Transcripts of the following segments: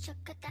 ちょこた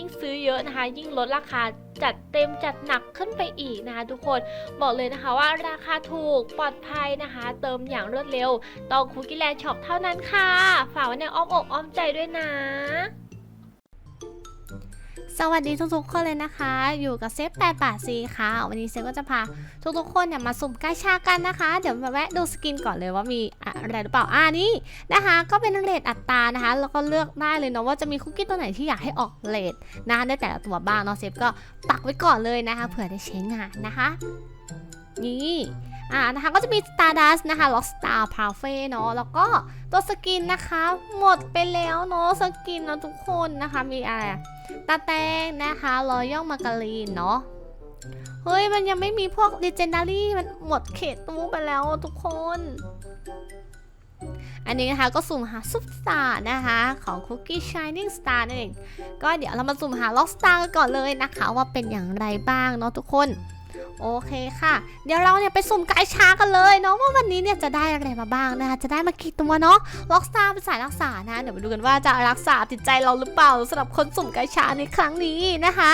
ยิ่งซื้อเยอะนะคะ ยิ่งลดราคาจัดเต็มจัดหนักขึ้นไปอีกนะคะทุกคนบอกเลยนะคะว่าราคาถูกปลอดภัยนะคะ เติมอย่างรวดเร็วต้องคุกกี้แลนด์ช็อปเท่านั้นค่ะ ฝากไว้ในอ้อมอกอ้อมใจด้วยนะสวัสดีทุกๆคนเลยนะคะ อยู่กับเซฟ8บาทซีค่ะ วันนี้เซฟก็จะพาทุกๆคนเนี่ยมาสุ่มกาชากันนะคะ เดี๋ยวมาแวะดูสกินก่อนเลยว่ามี อะไรหรือเปล่าอ่านี่นะคะ ก็เป็นเรทอัตรานะคะ แล้วก็เลือกได้เลยเนาะว่าจะมีคุกกี้ตัวไหนที่อยากให้ออกเรทนะคะในแต่ละตัวบ้างเนาะเซฟก็ปักไว้ก่อนเลยนะคะเผื่อได้ใช้งานนะคะ นี่อ่านะคะก็จะมี Stardust นะคะ Rockstar Parfait เนาะแล้วก็ตัวสกินนะคะ หมดไปแล้วเนาะสกินเนาะทุกคนนะคะมีอะไรตาแตงนะคะรอยัลมาการีนเนาะเฮ้ย มันยังไม่มีพวก Legendary มันหมดเขตตู้ไปแล้วทุกคน อันนี้นะคะก็สุ่มหาซุปสตาร์นะคะ ของ Cookie Shining Star นั่นเอง ก็เดี๋ยวเรามาสุ่มหา Lock Star กันก่อนเลยนะคะ ว่าเป็นอย่างไรบ้างเนาะทุกคนโอเคค่ะ เดี๋ยวเราเนี่ยไปสุ่มกายชากันเลยเนาะว่าวันนี้เนี่ยจะได้อะไรมาบ้างนะคะจะได้มากี่ตัวเนาะล็อกสตาร์เป็นสายรักษานะเดี๋ยวมาดูกันว่าจะรักษาติดใจเราหรือเปล่าสำหรับคนสุ่มกายชาในครั้งนี้นะคะ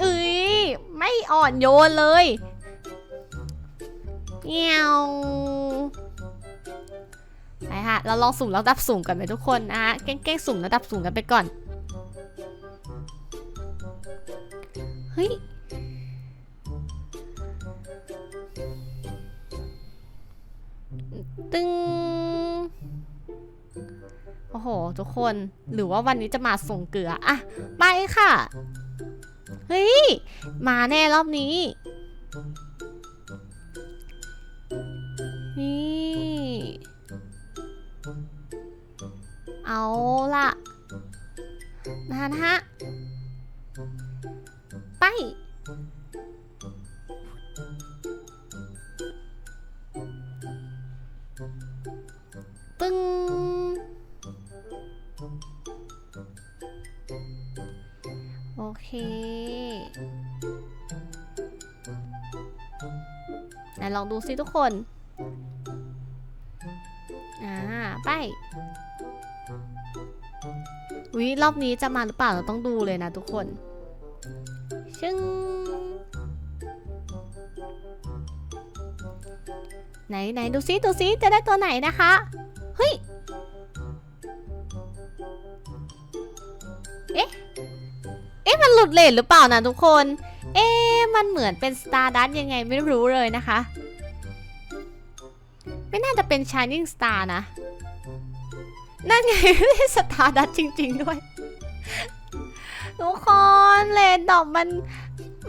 เอ้ยไม่อ่อนโยนเลยเงี้ยว ไปค่ะ เราลองสุ่มระดับสูงกันไปทุกคนนะแกล้งๆสุ่มระดับสูงกันไปก่อน เฮ้ย ตึงโอ้โห ทุกคน หรือว่าวันนี้จะมาส่งเกลืออะไปค่ะ เฮ้ย มาแน่รอบนี้ นี่ เอาล่ะนะนะฮะ ไป ปึ้ง โอเคไหนลองดูซิทุกคน วิรอบนี้จะมาหรือเปล่าเราต้องดูเลยนะทุกคนชึ้งไหนไหนดูซิดูซิจะได้ตัวไหนนะคะเฮ้ยเอ๊ะเอ๊ะมันหลุดเลนหรือเปล่านะทุกคน เอ๊ะมันเหมือนเป็นสตาร์ดัตยังไงไม่รู้เลยนะคะ ไม่น่าจะเป็น Shining Star นะ นั่นไงสตาร์ดัตจริง ๆ ด้วย ทุกคนเลนดอกมัน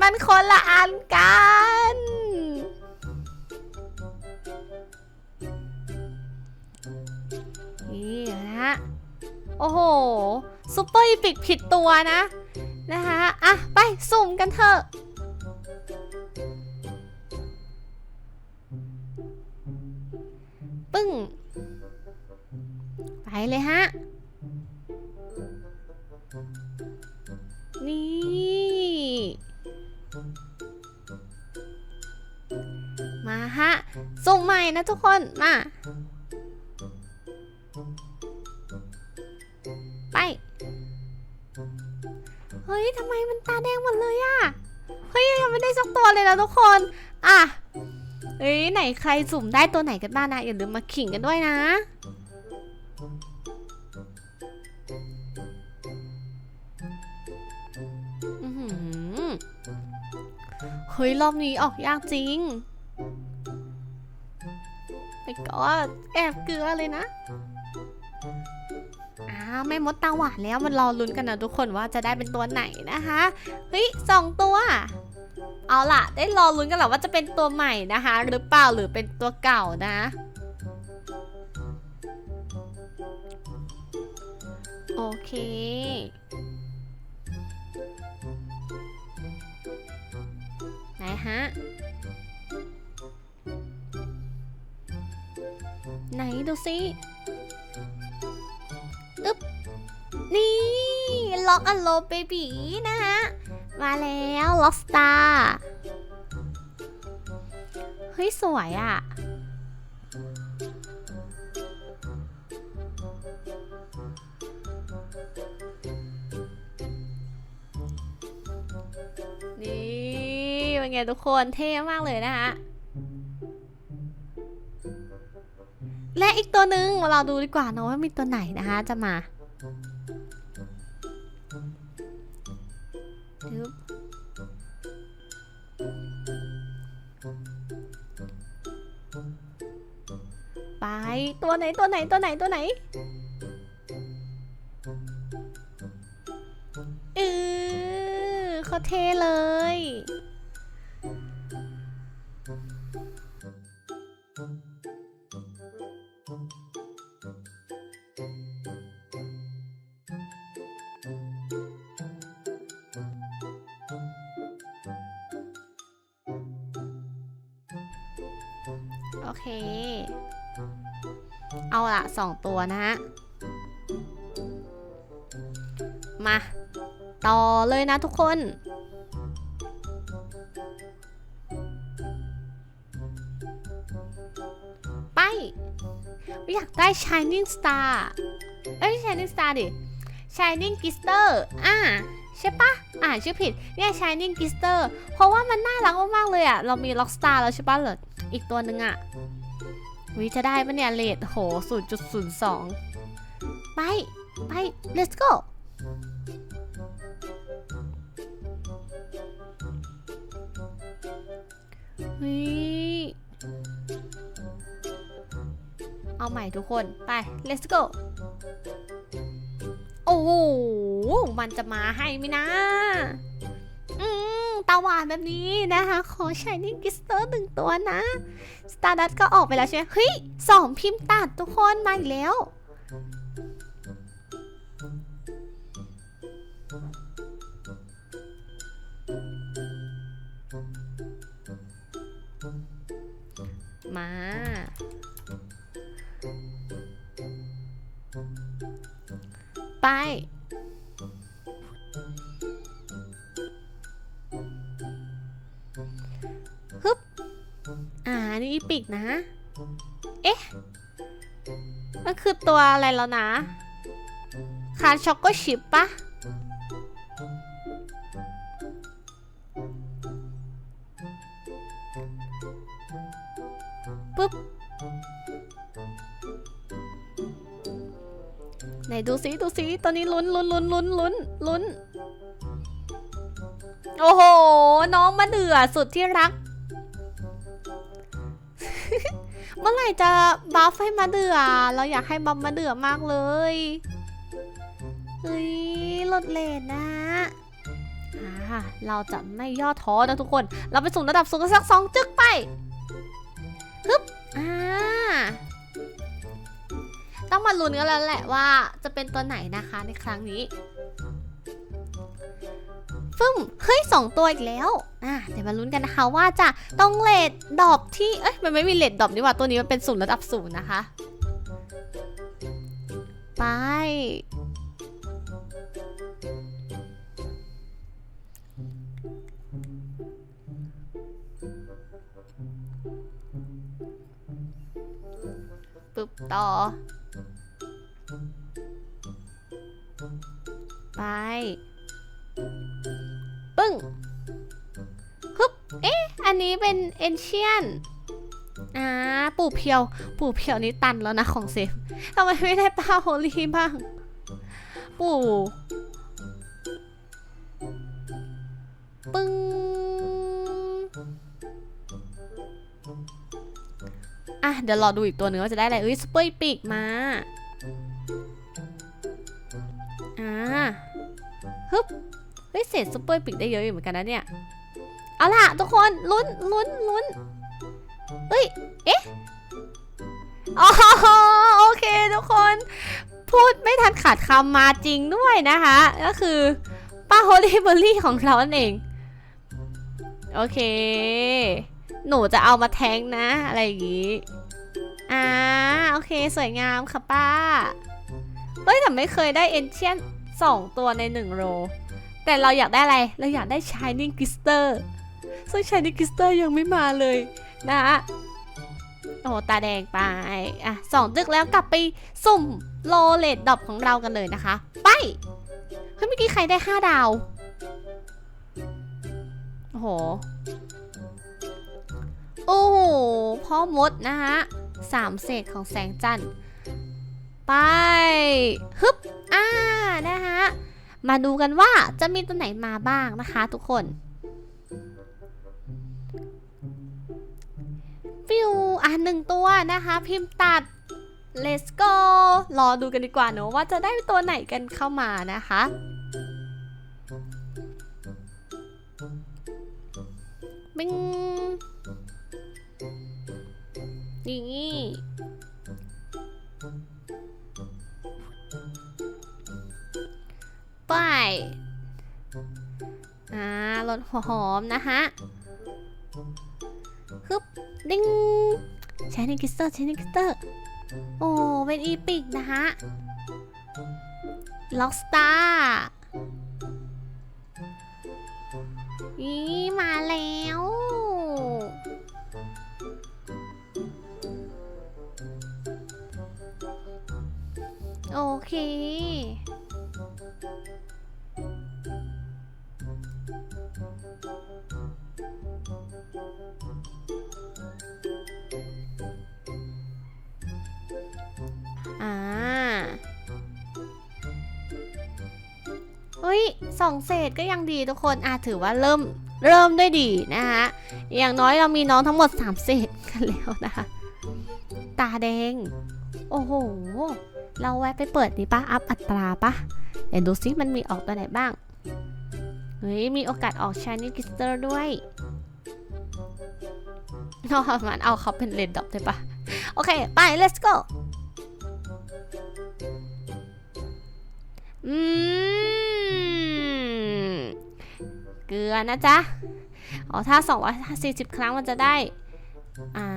มันคนละอันกัน นี่นะฮะ โอ้โหซูเปอร์อีพิกผิดตัวนะ นะคะอะ ไป สุ่มกันเถอะปึ้ง เลยฮะ นี่ มาฮะสุ่มใหม่นะทุกคน มา ไป เฮ้ยทำไมมันตาแดงหมดเลยอะเฮ้ยยังไม่ได้สักตัวเลยนะทุกคน อะเฮ้ยไหนใครสุ่มได้ตัวไหนกันบ้างนะอย่าลืมมาขิงกันด้วยนะ ฮ้ย รอบนี้ออกยากจริงไปก็แอบเกลือเลยนะอ้าวแม่มดตาหวานแล้วมันรอลุ้นกันนะทุกคนว่าจะได้เป็นตัวไหนนะคะเฮ้ยสองตัว เอาล่ะ ได้รอลุ้นกันหละว่าจะเป็นตัวใหม่นะคะ หรือเปล่าหรือเป็นตัวเก่านะโอเค ฮะ ไหนดูสิอึ๊บ นี่ ล็อกอันโลเบบีนะฮะ มาแล้ว ล็อกสตาร์ เฮ้ย สวยอะ่ะ ทุกคนเท่มากเลยนะคะและอีกตัวหนึ่งเราดูดีกว่าเนอะว่ามีตัวไหนนะคะจะมาดึบไปตัวไหนตัวไหนตัวไหนตัวไหนเออเขาเทเลย 2 ตัวนะฮะ มา ต่อเลยนะทุกคน ไป อยากได้ Shining Star เอ้ย Shining Star ดิ Shining Glister อ่าใช่ปะอ่านชื่อผิด เนี่ย Shining Glister เพราะว่ามันน่ารักมากๆเลยอะเรามี Rockstar แล้วใช่ปะเหรออีกตัวหนึ่งอะ วิจะได้ปะเนี่ยเลทโห0.02 ไป ไป let's go เฮ้ยเอาใหม่ทุกคน ไป let's go โอ้โห มันจะมาให้ไหมนะ อืม ตาหวานแบบนี้นะคะ ขอ Shining Glister หนึ่งตัวนะ Stardust ก็ออกไปแล้วใช่ไหมเฮ้ยสองพิมพ์ตัดทุกคนมาอีกแล้ว มา ไปานี่อีปิกนะ เอ๊ะ มันคือตัวอะไรแล้วนะ คาร์ช็อกโกชิปปะปุ๊บ ไหนดูสิดูสิตัวนี้ลุ้นลุ้นลุ้นลุ้นลุ้นลุ้น โอ้โห น้องมาเดือสุดที่รัก เมื่อไหร่จะบัฟให้มาเดือเราอยากให้บัฟมาเดือมากเลยเฮ้ยลดเลนนะเราจะไม่ย่อท้อนะทุกคน เราไปสู่ระดับสูงกันสักสองจึกไปฮึบอ่าต้องมาลุ้นกันแล้วแหละว่าจะเป็นตัวไหนนะคะในครั้งนี้ ฟึ่มเฮ้ยสองตัวอีกแล้วอะเดี๋ยวมาลุ้นกันนะคะว่าจะต้องเลดดอปที่เอ้ยมันไม่มีเลดดอปนี่หว่าตัวนี้มันเป็นศูนย์ระดับศูนย์นะคะ ไปปึ๊บต่อ ไป ปึ้งฮึบเอ๊ะ อันนี้เป็นเอนเชียนอ่าปู่เพียว ปู่เพียวนี้ตันแล้วนะของเซฟทำไมไม่ได้ป้าโฮลี่บ้าง ปู่ปึ้งอะ เดี๋ยวรอดูอีกตัวหนึ่งว่าจะได้อะไรเอ้ยสเปอร์ปีกมาฮึบเฮ้ย เศษซุปเปอร์ปิกได้เยอะอยู่เหมือนกันนะเนี่ย เอาล่ะทุกคนลุ้นลุ้นลุ้นเฮ้ย เอ๊ะอ๋อโอเคทุกคน พูดไม่ทันขาดคำมาจริงด้วยนะคะ ก็คือป้าโฮลี่เบอรี่ของเรานั่นเอง โอเค หนูจะเอามาแทงนะ อะไรอย่างงี้อ่าโอเคสวยงามค่ะป้าเฮ้ยแต่ไม่เคยได้เอนเชียนสองตัวในหนึ่งโร แต่เราอยากได้อะไร เราอยากได้ Shining Glister ซึ่ง Shining Glister ยังไม่มาเลยนะฮะโอ้โหตาแดงไป อะสองตึกแล้วกลับไปสุ่มโลเลดดอบของเรากันเลยนะคะ ไป เฮ้ยเมื่อกี้ใครได้ 5 ดาว โอ้โห โอ้โห พ่อมดนะฮะสามเศษของแสงจันทร์ ไป ฮึบ อ่า นะคะ มาดูกันว่าจะมีตัวไหนมาบ้างนะคะทุกคนฟิวอะหนึ่งตัวนะคะ พิมพ์ตัด let's go รอดูกันดีกว่าเนอะว่าจะได้ตัวไหนกันเข้ามานะคะบิงนี่ ไปอ่ารสหัวหอมนะฮะฮึบดิ้งใช้ในกิสเตอร์ใช้ในกิสเตอร์ โอ้ เป็นอีพิกนะฮะ ล็อกสตาร์อีมาแล้ว โอเค สองเศษก็ยังดีทุกคนอะถือว่าเริ่มเริ่มด้วยดีนะคะอย่างน้อยเรามีน้องทั้งหมด3เศษกันแล้วนะคะ ตาแดง โอ้โห เราแวะไปเปิดดีปะอัพอัตราปะเดี๋ยวดูซิมันมีออกตัวไหนบ้าง เฮ้ย มีโอกาสออกชานิกิสเตอร์ด้วยนอกมันเอาเขาเป็นเลนดอปได้ปะโอเค ไป let's go อืม กลือนะจ๊ะ อ๋อ ถ้า 240 ครั้งมันจะได้ อ่า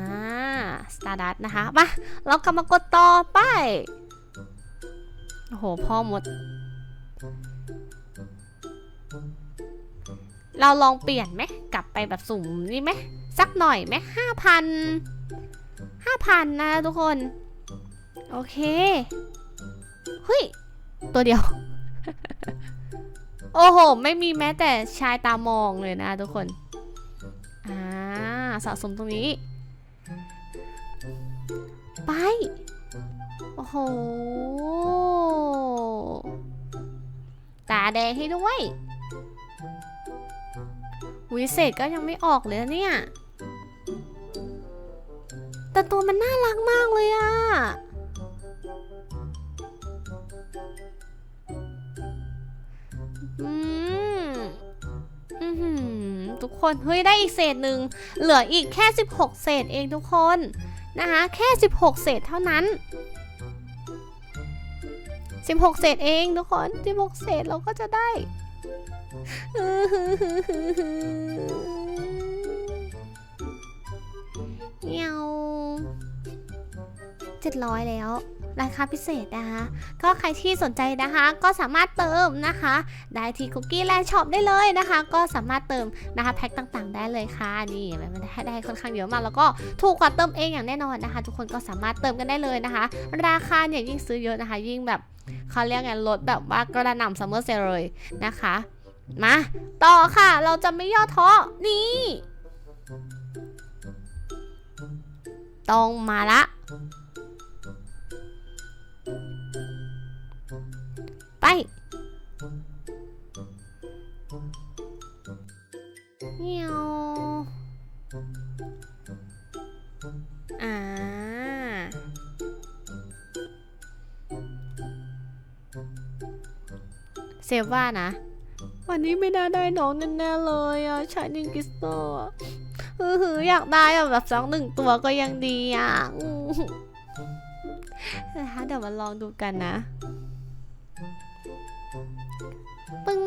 สตาร์ดัตนะคะ มา เรากลับมากดต่อไป โอ้โห พ่อหมด เราลองเปลี่ยนไหม กลับไปแบบสุ่มนี่ไหม สักหน่อยไหมห้าพันห้าพันนะทุกคน โอเค เฮ้ย ตัวเดียว โอ้โห ไม่มีแม้แต่ชายตามองเลยนะทุกคน อ่า สะสมตรงนี้ ไป โอ้โห ตาแดงให้ด้วยวิเศษก็ยังไม่ออกเลยนะเนี่ย แต่ตัวมันน่ารักมากเลยอะ อืมอือหือทุกคน เฮ้ย ได้อีกเศษหนึ่ง เหลืออีกแค่ 16 เศษเองทุกคน นะคะ แค่ 16 เศษเท่านั้น 16 เศษเองทุกคน 16 เศษเราก็จะได้เงียวเจ็ดร้อยแล้ว ราคาพิเศษนะคะ ก็ใครที่สนใจนะคะ ก็สามารถเติมนะคะ ได้ที่คุกกี้แลนด์ช็อปได้เลยนะคะ ก็สามารถเติมนะคะแพ็คต่างๆ ได้เลยค่ะนี่มันได้ค่อนข้างเยอะมากแล้วก็ถูกกว่าเติมเองอย่างแน่นอนนะคะ ทุกคนก็สามารถเติมกันได้เลยนะคะ ราคาเนี่ยยิ่งซื้อเยอะนะคะ ยิ่งแบบเขาเรียกไงลดแบบว่ากระหน่ำซัมเมอร์เซลเลยนะคะ มาต่อค่ะเราจะไม่ย่อท้อนี่ต้องมาละ ไปเงียวอ่า เซฟว่านะ วันนี้ไม่น่าได้น้องแน่ๆเลยอะชายนิงกิสโตอะเออหืออยากได้แบบสักหนึ่งตัวก็ยังดีอะอืมนะคะเดี๋ยวมาลองดูกันนะ ปึ้ง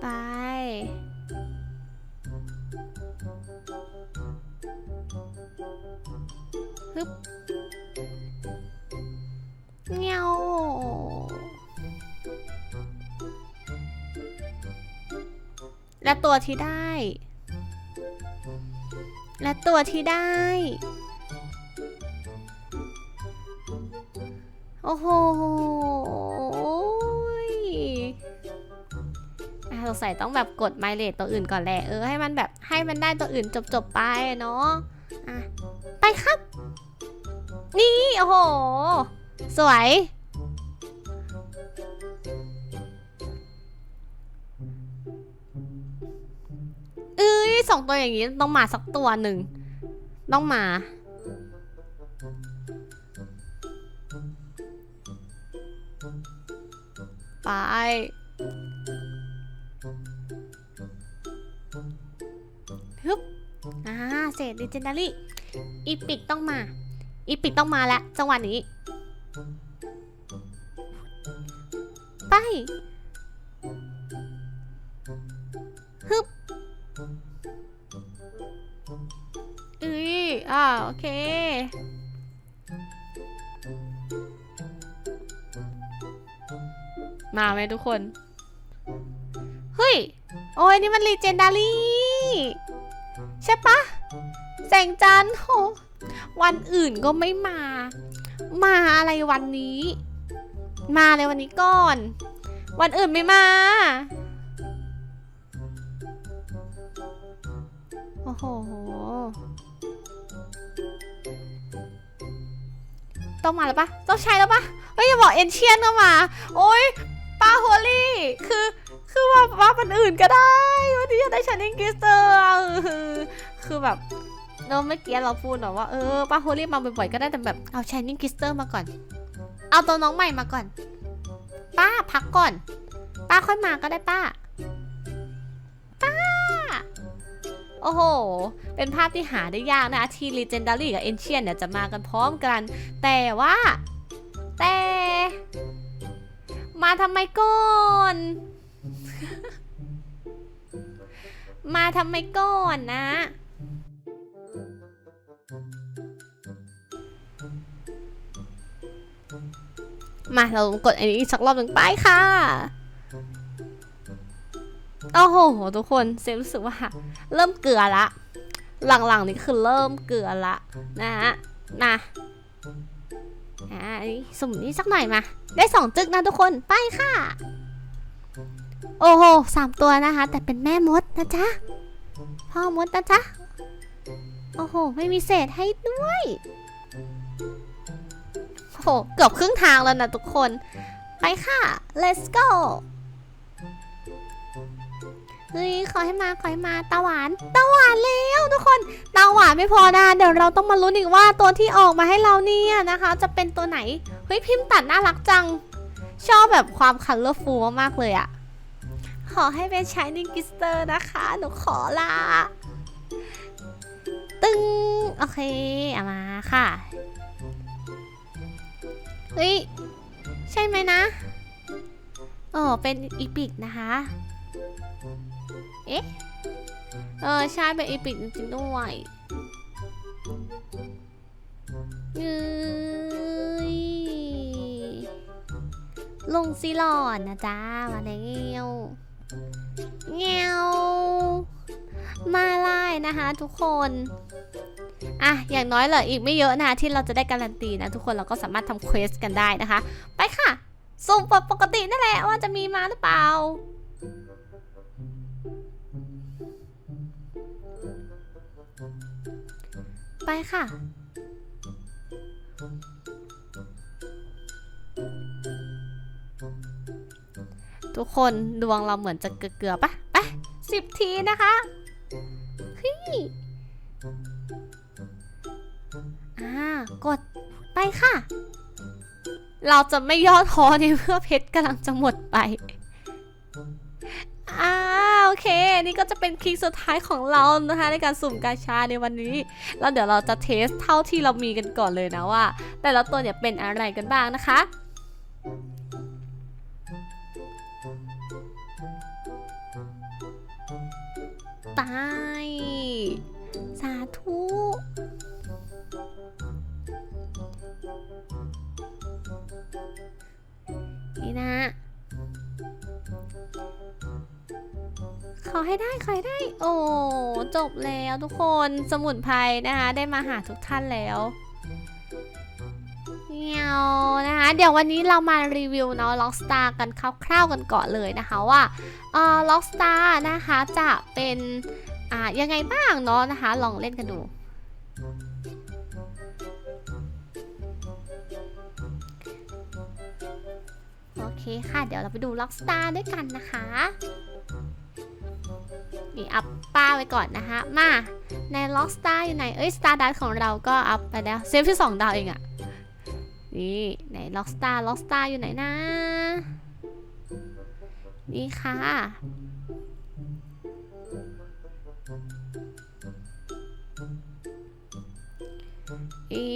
ไป ฮึบเงี้ยวและตัวที่ได้ และตัวที่ได้ โอ้โหอะสงสัยต้องแบบกดไมเลตตัวอื่นก่อนแหละ เออให้มันแบบให้มันได้ตัวอื่นจบๆไปเนาะอะไปครับ นี่ โอ้โห สวย เอ้สองตัวอย่างนี้ต้องมาสักตัวหนึ่งต้องมา ไป ฮึบอ่าเศษดิเจนดารี่อีปิกต้องมา อีปิกต้องมาแล้วจังหวะนี้ ไป เค มาไหมทุกคน เฮ้ย โอ้ยนี่มันรีเจนดารี่ใช่ปะแสงจันทร์โหวันอื่นก็ไม่มา มาอะไรวันนี้ มาเลยวันนี้ก่อน วันอื่นไม่มา โอ้โห ต้องมาแล้วปะต้องใช้แล้วปะเฮ้ยอย่าบอกเอนเชียนก็มา โอ้ยป้าโฮลี่คือคือว่าว่าวันอื่นก็ได้ วันนี้อยากได้ชานิงกิสเตอร์อะเอคือแบบเราเมื่อกี้เราพูดหรอว่าเออป้าโฮลี่มาบ่อยๆก็ได้แต่แบบเอาชายนิ่งคิสเตอร์มาก่อน เอาตัวน้องใหม่มาก่อน ป้าพักก่อน ป้าค่อยมาก็ได้ป้า ป้า โอ้โห เป็นภาพที่หาได้ยากนะที่ Legendary กับ Ancient เนี่ยจะมากันพร้อมกัน แต่ว่า แต่ มาทำไมก่อน มาทำไมก่อนนะมาเรากดอันนี้อีกสักรอบหนึ่งไปค่ะ โอ้โหทุกคนเซฟรู้สึกว่าเริ่มเกลือละ หลังๆนี่คือเริ่มเกลือละนะฮะมาอ่าอันนี้สุ่มนี้สักหน่อยมา ได้สองจึกนะทุกคนไปค่ะ โอ้โหสามตัวนะคะ แต่เป็นแม่มดนะจ๊ะพ่อมดนะจ๊ะโอ้โห ไม่มีเศษให้ด้วยโอ้โหเกือบครึ่งทางแล้วนะทุกคน ไปค่ะ let's go เฮ้ยขอให้มาขอให้มาตาหวานตาหวานแล้วทุกคนตาหวานไม่พอนะเดี๋ยวเราต้องมาลุ้นอีกว่าตัวที่ออกมาให้เราเนี่ยนะคะ จะเป็นตัวไหนเฮ้ยพิมพ์ตัดน่ารักจัง ชอบแบบความคัลเลอร์ฟูลมากๆเลยอะขอให้เป็นชายนิงกิสเตอร์นะคะ หนูขอละตึงโอเคเอามาค่ะเฮ้ยใช่ไหมนะเออเป็นอีพิกนะคะ เอ๊ะ เออ ใช่เป็นอีพิกจริงๆด้วยเอ้ยลงซีหลอนนะจ๊ะ มาแล้วเงี้ยวมาไล่นะคะทุกคนอะ อย่างน้อยเหลืออีกไม่เยอะนะคะที่เราจะได้การันตีนะ ทุกคนเราก็สามารถทำเควสกันได้นะคะ ไปค่ะ สุ่มปกตินั่นแหละว่าจะมีมาหรือเปล่า ไปค่ะ ทุกคนดวงเราเหมือนจะเกลือๆปะไปสิบทีนะคะฮ้ยอ่ากดไปค่ะ เราจะไม่ย่อท้อในเพื่อเพชรกำลังจะหมดไป เค นี่ก็จะเป็นคลิปสุดท้ายของเรานะคะ ในการสุ่มกาชาในวันนี้ แล้วเดี๋ยวเราจะเทสเท่าที่เรามีกันก่อนเลยนะว่า แต่ละตัวเนี่ยเป็นอะไรกันบ้างนะคะ ขอให้ได้ขอให้ได้ โอ้จบแล้วทุกคนสมุนไพรนะคะ ได้มาหาทุกท่านแล้วเงียวนะคะเดี๋ยววันนี้เรามารีวิวเนาะล็อกสตาร์กันคร่าวๆกันก่อนเลยนะคะว่าเอ่อล็อกสตาร์นะคะจะเป็นอ่ายังไงบ้างเนาะนะคะ ลองเล่นกันดูโอเคค่ะ เดี๋ยวเราไปดูล็อกสตาร์ด้วยกันนะคะ นี่อัพป้าไว้ก่อนนะคะมา ในล็อกสตาร์อยู่ไหน เอ้ยสตาร์ดัตของเราก็อัพไปแล้วเซฟที่ 2 ดาวเองอะนี่ไหนล็อกสตาร์ล็อกสตาร์อยู่ไหนนะ นี่ค่ะอี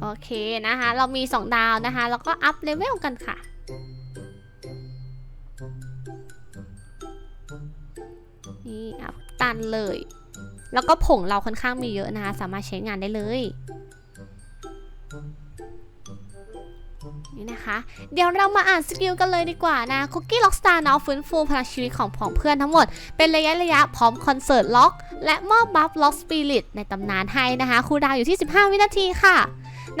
โอเคนะคะ เรามี 2 ดาวนะคะ แล้วก็อัพเลเวลกันค่ะ เลย แล้วก็ผงเราค่อนข้างมีเยอะนะคะ สามารถใช้งานได้เลยนี่นะคะ เดี๋ยวเรามาอ่านสกิลกันเลยดีกว่านะคุกกี้ล็อกสตาร์เนาะฟื้นฟูพลังชีวิตของผองเพื่อนทั้งหมด เป็นระยะระยะพร้อมคอนเสิร์ตล็อก และมอบบัฟล็อกสปิริตในตำนานให้นะคะคูดาวอยู่ที่ 15 วินาทีค่ะ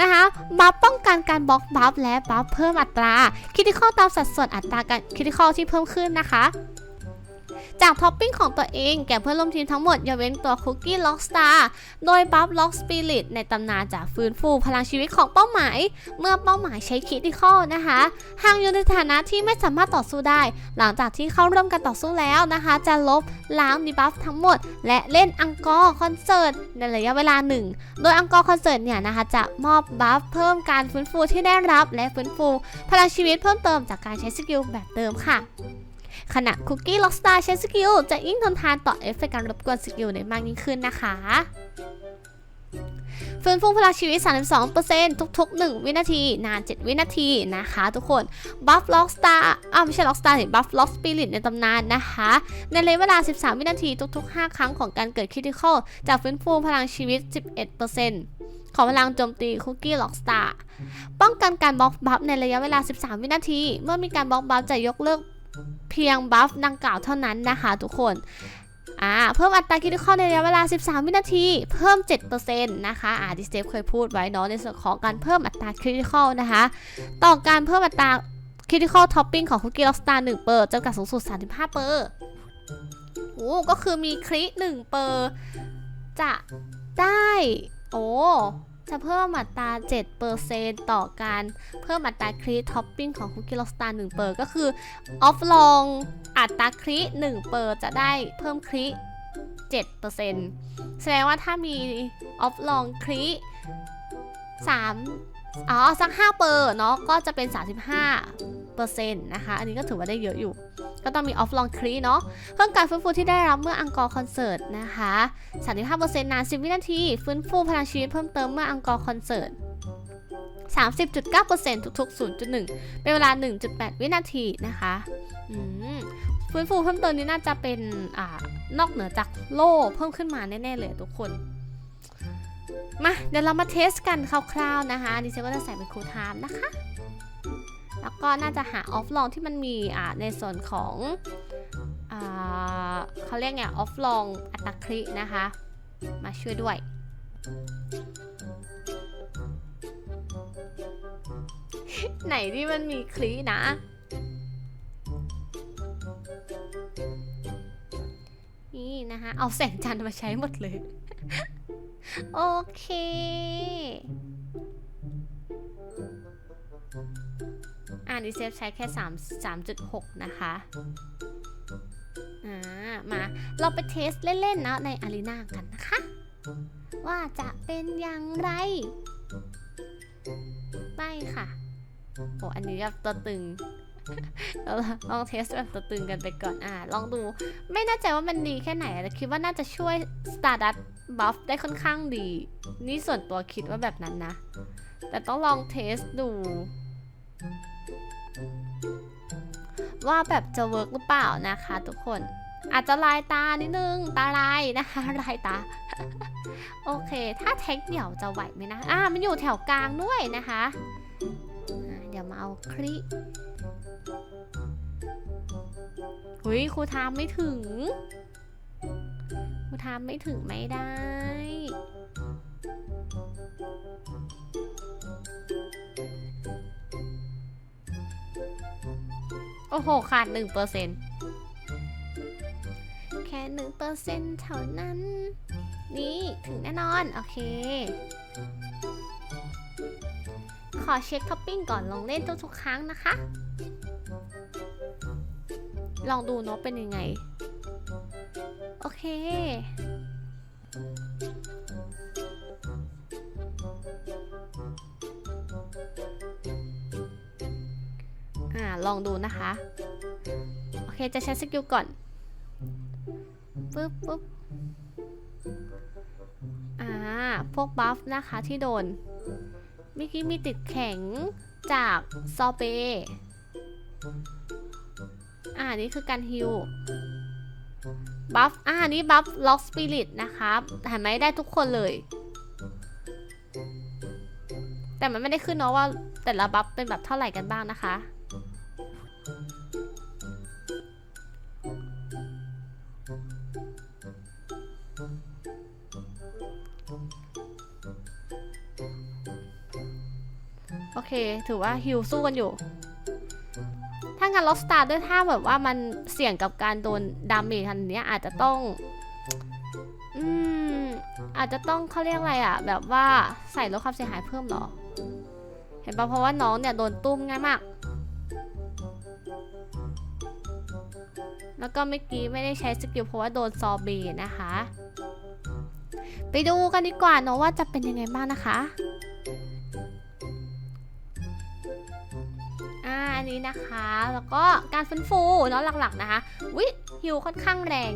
นะคะบัฟป้องกันการบล็อกบัฟและบัฟเพิ่มอัตราคิติคอลตามสัดส่วนอัตราการคิติคอลที่เพิ่มขึ้นนะคะ จากท็อปปิ้งของตัวเองแก่เพื่อนร่วมทีมทั้งหมดยกเว้นตัวคุกกี้ล็อกสตาร์โดยบัฟล็อกสปิริตในตำนานจะฟื้นฟูพลังชีวิตของเป้าหมาย เมื่อเป้าหมายใช้คิติคอลนะคะหากอยู่ในฐานะที่ไม่สามารถต่อสู้ได้ หลังจากที่เข้าร่วมกันต่อสู้แล้วนะคะ จะลบล้างดีบัฟทั้งหมด และเล่นอังกอร์คอนเสิร์ตในระยะเวลาหนึ่งโดยอังกอร์คอนเสิร์ตเนี่ยนะคะจะมอบบัฟเพิ่มการฟื้นฟูที่ได้รับและฟื้นฟู พลังชีวิตเพิ่มเติมจากการใช้สกิลแบบเดิมค่ะ ขณะคุกกี้ล็อกสตาร์ใช้สกิลจะยิ่งทนทานต่อเอฟเฟกต์การรบกวนสกิลได้มากยิ่งขึ้นนะคะฟื้นฟูพลังชีวิต 32%ทุก ๆ 1 วินาที นาน 7 วินาทีนะคะ ทุกคน บัฟล็อกสตาร์ อ้าวไม่ใช่ล็อกสตาร์บัฟล็อกสปิริตในตำนานนะคะ ในระยะเวลา 13 วินาทีทุก ๆ 5 ครั้งของการเกิดคริติคอลจะฟื้นฟูพลังชีวิต 11%ของพลังโจมตีคุกกี้ล็อกสตาร์ ป้องกันการบล็อกบัฟในระยะเวลา 13 วินาที เมื่อมีการบล็อกบัฟจะยกเลิก เพียงบัฟดังกล่าวเท่านั้นนะคะทุกคนอ่าเพิ่มอัตราคริติคอลในระยะเวลา 13 วินาที เพิ่ม 7%นะคะอ่าดิสเซฟเคยพูดไว้เนาะในส่วนของการเพิ่มอัตราคริติคอลนะคะ ต่อการเพิ่มอัตราคริติคอลท็อปปิ้งของคุกกี้ล็อกสตาร์1เปอร์จำกัดสูงสุด 35 เปอร์โอ้ก็คือมีคริ1เปอร์จะได้ โอ้ จะเพิ่มอัตรา 7%ต่อการเพิ่มอัตราคริท็อปปิ้งของคุกกี้ล็อกสตาร์1เปอร์ก็คือออฟลองอัตราคริ1เปอร์จะได้เพิ่มคริ7%แสดงว่าถ้ามีออฟลองคริ3 อ๋อสัก5เปอร์เนาะก็จะเป็น 35เปอร์เซ็นต์นะคะ อันนี้ก็ถือว่าได้เยอะอยู่ ก็ต้องมีออฟลองครีเนาะเพิ่มการฟื้นฟูที่ได้รับเมื่ออังกอร์คอนเสิร์ตนะคะ35%นาน 10 วินาที ฟื้นฟูพลังชีวิตเพิ่มเติมเมื่ออังกอร์คอนเสิร์ต30.9%ทุกๆ 0.1 เป็นเวลา 1.8 วินาทีนะคะฟื้นฟูเพิ่มเติมนี้น่าจะเป็นอ่านอกเหนือจากโล่เพิ่มขึ้นมาแน่ๆเลยทุกคน มาเดี๋ยวเรามาเทสกันคร่าวๆนะคะอันก็จะใส่เป็นคูลไทม์นะคะ แล้วก็น่าจะหาออฟลองที่มันมีอ่าในส่วนของอ่าเขาเรียกไงออฟลองอัตครินะคะ มาช่วยด้วยไหนที่มันมีคลีนะ นี่นะคะเอาแสงจันทร์มาใช้หมดเลย โอเค อ่าดิเซฟใช้แค่ 3 3.6 นะคะอ่ามาเราไปเทสเล่นๆนะในอารีนากันนะคะ ว่าจะเป็นอย่างไรไปค่ะ โอ้อันนี้แบบตัวตึงเราลองเทสแบบตัวตึงกันไปก่อนอ่าลองดู ไม่แน่ใจว่ามันดีแค่ไหนแต่คิดว่าน่าจะช่วย Stardust Buff ได้ค่อนข้างดี นี่ส่วนตัวคิดว่าแบบนั้นนะ แต่ต้องลองเทสดู ว่าแบบจะเวิร์กหรือเปล่านะคะทุกคน อาจจะลายตานิดนึง ตาลายนะคะ ลายตา โอเค ถ้าแท็กเดี่ยวจะไหวไหมนะ อ่า มันอยู่แถวกลางด้วยนะคะ เดี๋ยวมาเอาคลิหุยครูทามไม่ถึง ทามไม่ถึงไม่ได้ โอ้โห ขาดหนึ่งเปอร์เซ็นต์แค่หนึ่งเปอร์เซ็นเท่านั้น นี่ถึงแน่นอน โอเค ขอเช็คท็อปปิ้งก่อนลองเล่นทุกๆครั้งนะคะ ลองดูเนาะเป็นยังไง เค อ่า ลองดูนะคะ โอเค จะใช้สกิลก่อน ปึ๊บปึ๊บอ่า พวกบัฟนะคะที่โดนเมื่อกี้มีติดแข็งจากซอเปอ่า นี่คือการฮิล บัฟอ่านี่บัฟล็อกสปิริตนะคะเห็นไหมได้ทุกคนเลย แต่มันไม่ได้ขึ้นเนาะว่าแต่ละบัฟเป็นแบบเท่าไหร่กันบ้างนะคะ โอเค ถือว่าฮิลสู้กันอยู่ งานล็อสตาร์ด้วยถ้าแบบว่ามันเสี่ยงกับการโดนดาเมจทันเนี้ยอาจจะต้องอืมอาจจะต้องเขาเรียกอะไรอะแบบว่าใส่ลดความเสียหายเพิ่มหรอ เห็นปะเพราะว่าน้องเนี่ยโดนตุ้มง่ายมาก แล้วก็เมื่อกี้ไม่ได้ใช้สกิลเพราะว่าโดนซอเบนะคะ ไปดูกันดีกว่าเนาะว่าจะเป็นยังไงบ้างนะคะ อันนี้นะคะ แล้วก็การฟื้นฟูเนาะหลักๆนะคะวิฮิวค่อนข้างแรง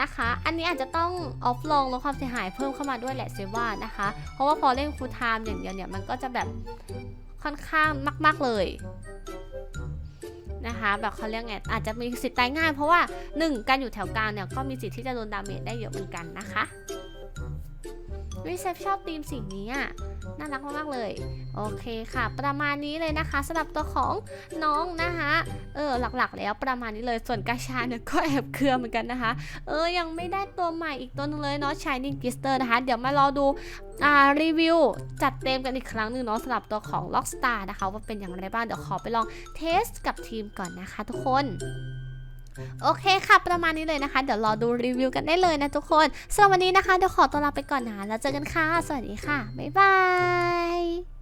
นะคะ อันนี้อาจจะต้องออฟลองลดความเสียหายเพิ่มเข้ามาด้วยแหละเซว่านะคะ เพราะว่าพอเล่นคูลไทม์อย่างเดียวเนี่ยมันก็จะแบบค่อนข้างมาก ๆเลยนะคะแบบเขาเรียกไงอาจจะมีสิทธิ์ตายง่ายเพราะว่าหนึ่งการอยู่แถวกลางเนี่ยก็มีสิทธิ์ที่จะโดนดาเมจได้เยอะเหมือนกันนะคะ วิเซฟชอบธีมสีนี้อะน่ารักมากๆเลย โอเคค่ะ ประมาณนี้เลยนะคะสำหรับตัวของน้องนะคะเออหลักๆ แล้วประมาณนี้เลยส่วนกาชาเนี่ยก็แอบเครือเหมือนกันนะคะ เออยังไม่ได้ตัวใหม่อีกตัวนึงเลยเนาะ Shining Glister นะคะ เดี๋ยวมารอดูอ่ารีวิวจัดเต็มกันอีกครั้งหนึ่งเนาะสำหรับตัวของ Lockstar นะคะว่าเป็นอย่างไรบ้างเดี๋ยวขอไปลองเทสกับทีมก่อนนะคะทุกคน โอเคค่ะ ประมาณนี้เลยนะคะ เดี๋ยวรอดูรีวิวกันได้เลยนะทุกคนสำหรับวันนี้นะคะเดี๋ยวขอตัวลาไปก่อนนะแล้วเจอกันค่ะ สวัสดีค่ะ บ๊ายบาย